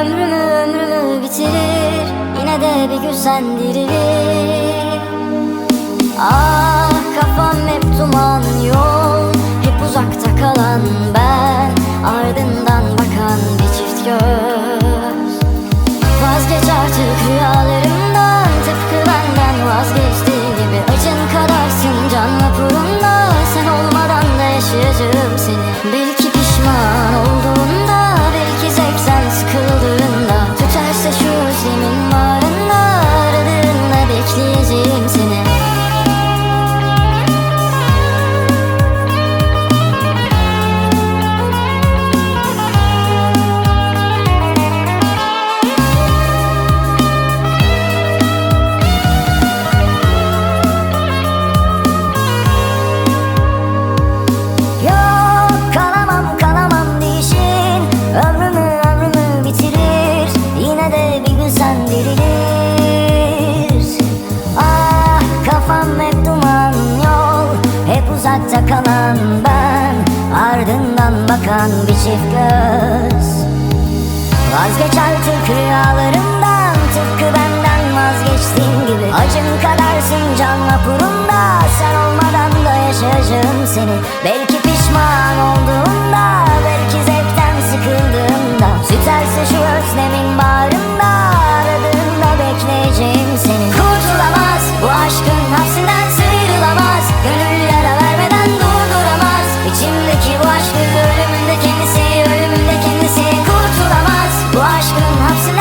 Ömrümü ömrümü bitirir Yine de bir gül sendirilir. Ah kafam hep duman yol Hep uzakta kalan ben Ardından bakan bir çift göz. Vazgeç artık rüyalarımdan Tıpkı benden vazgeçtiği gibi. Acın kadarsın canla purunda Sen olmadan da yaşayacağım seni. Belki Hayatta kalan ben Ardından bakan bir çift göz. Vazgeç artık rüyalarından Tıpkı benden vazgeçtiğin gibi. Acın kadarsın canla pulunda Sen olmadan da yaşayacağım seni. Belki pişman olduğumda Belki zevkten sıkıldığımda. Tüterse şu özlemin bağrımda Aradığımda bekleyeceğim seni. Kurtulamaz bu aşkın hapsinden sıyrılamaz. Gönül bu aşkı ölümünde kendisi ölümünde kendisi kurtulamaz. Bu aşkın hapsinde